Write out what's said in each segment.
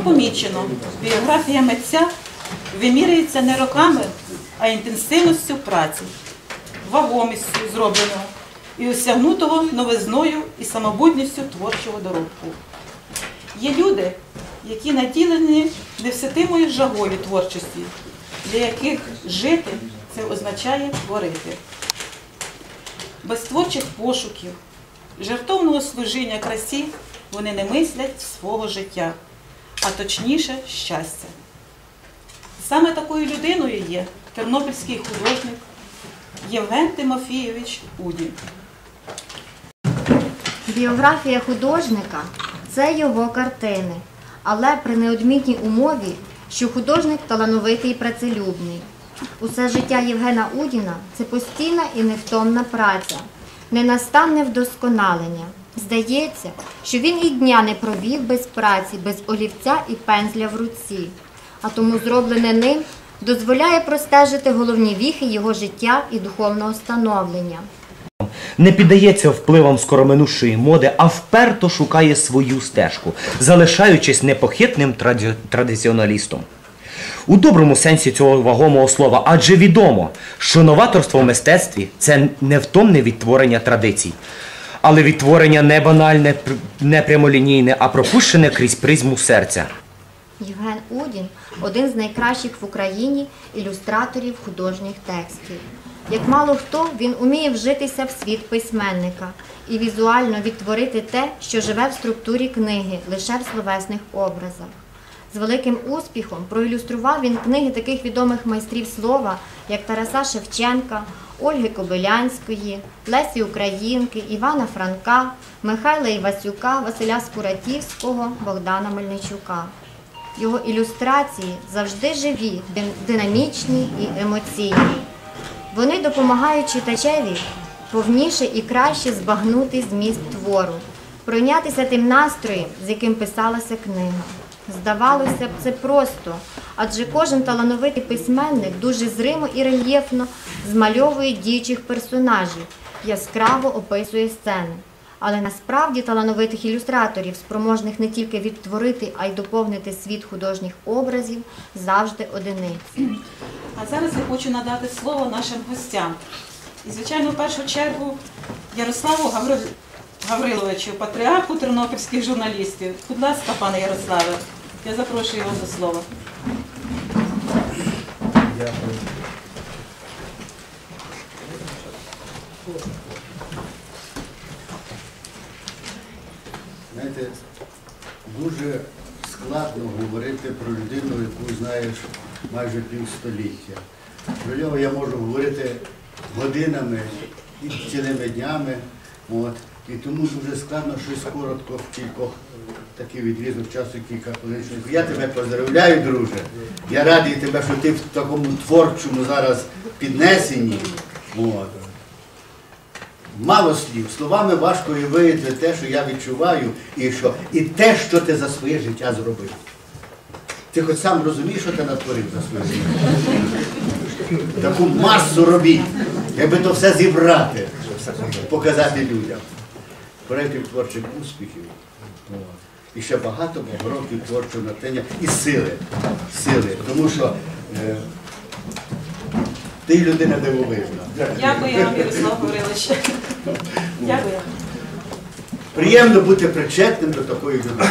помічено, біографія митця вимірюється не роками, а інтенсивністю праці, вагомістю зробленого і осягнутого новизною і самобутністю творчого доробку. Є люди, які наділені невситимою жагою творчості, для яких жити це означає творити. Без творчих пошуків, жертовного служіння красі вони не мислять свого життя, а точніше щастя. Саме такою людиною є тернопільський художник Євген Тимофійович Удін. Біографія художника це його картини, але при неодмінній умові, що художник талановитий і працелюбний. Усе життя Євгена Удіна це постійна і невтомна праця, ненастанне вдосконалення. Здається, що він і дня не провів без праці, без олівця і пензля в руці, а тому зроблене ним дозволяє простежити головні віхи його життя і духовного становлення. не піддається впливам скороминущої моди, а вперто шукає свою стежку, залишаючись непохитним траді- традиціоналістом. У доброму сенсі цього вагомого слова, адже відомо, що новаторство в мистецтві це невтомне відтворення традицій, але відтворення не банальне, пр- не прямолінійне, а пропущене крізь призму серця. Євген Удін один з найкращих в Україні ілюстраторів художніх текстів. Як мало хто, він уміє вжитися в світ письменника і візуально відтворити те, що живе в структурі книги, лише в словесних образах. З великим успіхом проілюстрував він книги таких відомих майстрів слова, як Тараса Шевченка, Ольги Кобилянської, Лесі Українки, Івана Франка, Михайла Івасюка, Василя Скуратівського, Богдана Мельничука. Його ілюстрації завжди живі, динамічні і емоційні. Вони допомагають читачеві повніше і краще збагнути зміст твору, пройнятися тим настроєм, з яким писалася книга. Здавалося б, це просто, адже кожен талановитий письменник дуже зримо і рельєфно змальовує діючих персонажів, яскраво описує сцени. Але насправді талановитих ілюстраторів, спроможних не тільки відтворити, а й доповнити світ художніх образів, завжди одиниці. А зараз я хочу надати слово нашим гостям. І, звичайно, в першу чергу Ярославу Гавриловичу, патріарху тернопільських журналістів. Будь ласка, пане Ярославе, я запрошую вас до слова. Дякую. Знаєте, дуже складно говорити про людину, яку знаєш майже півстоліття. Про нього я можу говорити годинами і цілими днями. От. І тому дуже складно щось коротко в кількох такий відрізок часу, кілька хвилин. Я тебе поздравляю, друже. Я радий тебе, що ти в такому творчому зараз піднесенні. От. Мало слів, словами важко уявити те, що я відчуваю, і що і те, що ти за своє життя зробив. Ти хоч сам розумієш, що ти натворив за своє життя. Таку масу робіт, якби то все зібрати, показати людям. Проєктів творчих успіхів. І ще багато років творчого натхнення і сили. Сили. Тому що е, ти людина дивовижна. Дякую вам, Ярослав Гаврилович. Дякую. Приємно бути причетним до такої людини.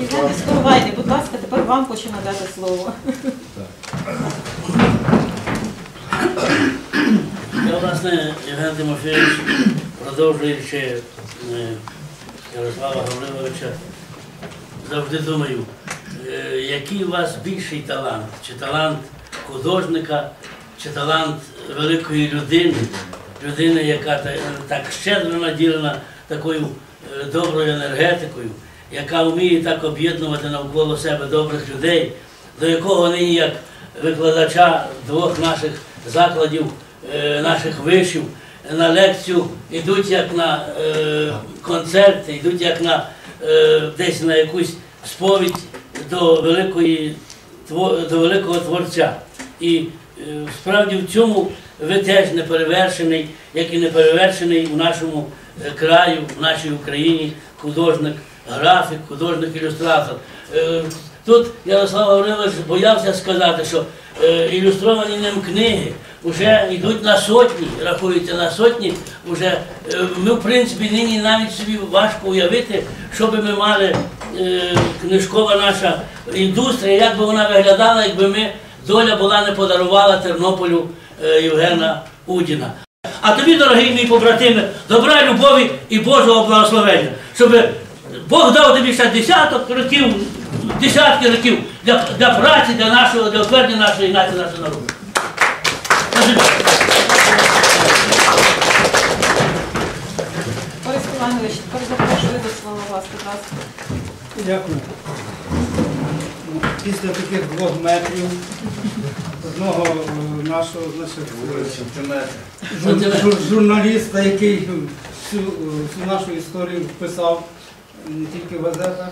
Євген Скоровайний, будь ласка, тепер вам хочу надати слово. Я, власне, Євген Тимофійович, продовжуючи е, Ярослава Гавриловича, завжди думаю, е, який у вас більший талант? Чи талант художника, чи талант великої людини, людини, яка так щедро наділена такою е, доброю енергетикою, яка вміє так об'єднувати навколо себе добрих людей, до якого нині як викладача двох наших закладів, е, наших вишів, на лекцію йдуть як на е, концерт, йдуть як на е, десь на якусь сповідь до великої до великого творця. І е, справді в цьому ви теж не перевершений, як і не перевершений у нашому е, краю, в нашій Україні художник графік, художник, ілюстратор. Е, Тут Ярослав Гаврилович боявся сказати, що е, ілюстровані ним книги вже йдуть на сотні, рахуються на сотні. Вже, е, ми, в принципі, нині навіть собі важко уявити, що би ми мали е, книжкова наша індустрія, як би вона виглядала, якби ми доля була не подарувала Тернополю е, Євгена Удіна. А тобі, дорогий мій побратиме, добра любові і Божого благословення, щоб Бог дав тобі ще десяток років, десятки років для, для праці, для нашого, для утвердження нашої нації, нашого народу. Борис Іванович, тепер запрошую до слова вас, будь ласка. Дякую. Після таких двох метрів одного е, нашого значить, жур- жур- журналіста, який всю, е, всю нашу історію вписав не тільки в газетах,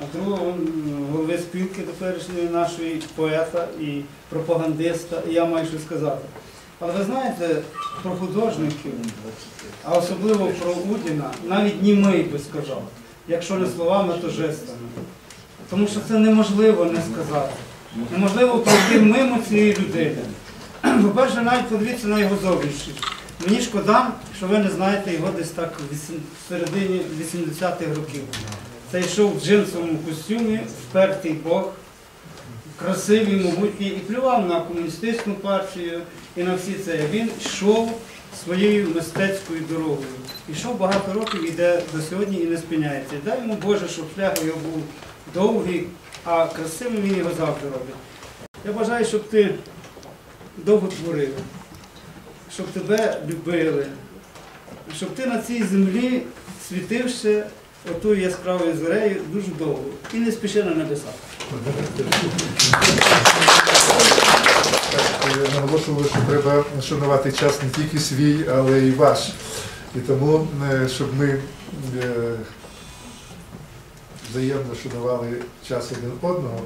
а другого м, голови спілки теперішньої нашої поета і пропагандиста, і я маю що сказати. Але ви знаєте, про художників, а особливо про Удіна, навіть німий би сказав, якщо не словами, то жестами. Тому що це неможливо не сказати. Неможливо пройти мимо цієї людини. По-перше, навіть подивіться на його зовнішність. Мені шкода, що ви не знаєте його десь так в середині 80-х років. Це йшов в джинсовому костюмі, впертий Бог, красивий, могутній, і плював на комуністичну партію і на всі це. Він йшов своєю мистецькою дорогою. Ішов багато років, іде до сьогодні і не спиняється. Дай йому Боже, щоб шлях його був довгий, а красивим він його завжди робить. Я бажаю, щоб ти довго творив, щоб тебе любили, щоб ти на цій землі світився отою яскравою зорею дуже довго і не спіши на небеса. Наголошували, що треба шанувати час не тільки свій, але й ваш. І тому, е, щоб ми е, взаємно шанували час один одного,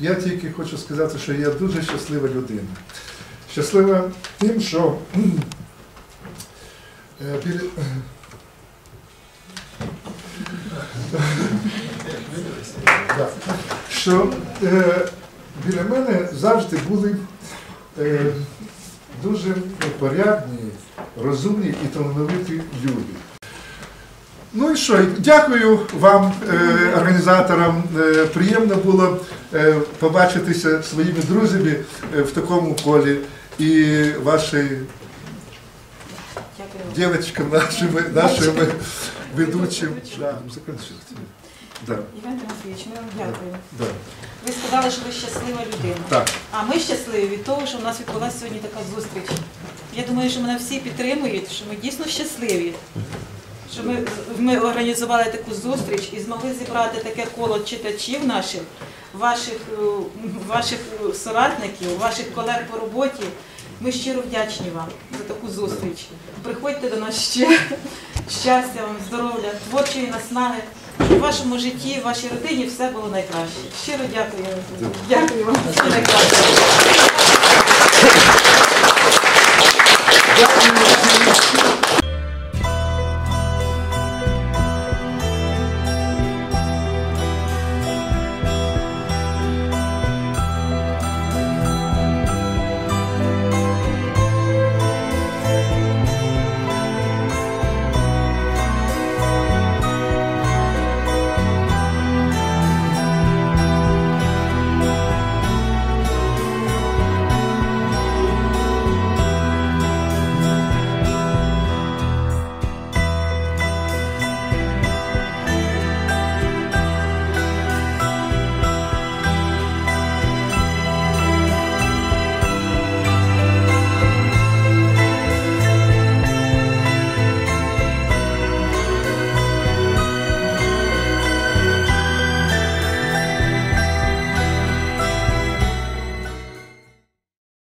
я тільки хочу сказати, що я дуже щаслива людина. Щаслива тим, що е. Що е, біля мене завжди були е, дуже порядні, розумні і талановиті люди. Ну і що, дякую вам, е, організаторам. Е, приємно було е, побачитися своїми друзями е, в такому колі і ваші Дякую. дівчаткам, нашими, нашими ведучим. Да, Іван Тимофійович, ми вам дякуємо. да. Ви сказали, що ви щаслива людина. Так. А ми щасливі від того, що в нас відбулася сьогодні така зустріч. Я думаю, що мене всі підтримують, що ми дійсно щасливі. Що ми, ми організували таку зустріч і змогли зібрати таке коло читачів наших, ваших, е, ваших е, соратників, ваших колег по роботі. Ми щиро вдячні вам за таку зустріч. Приходьте до нас ще. Щастя вам, здоров'я, творчої наснаги, в вашому житті, в вашій родині все було найкраще. Щиро дякую. Дякую вам. Все найкраще.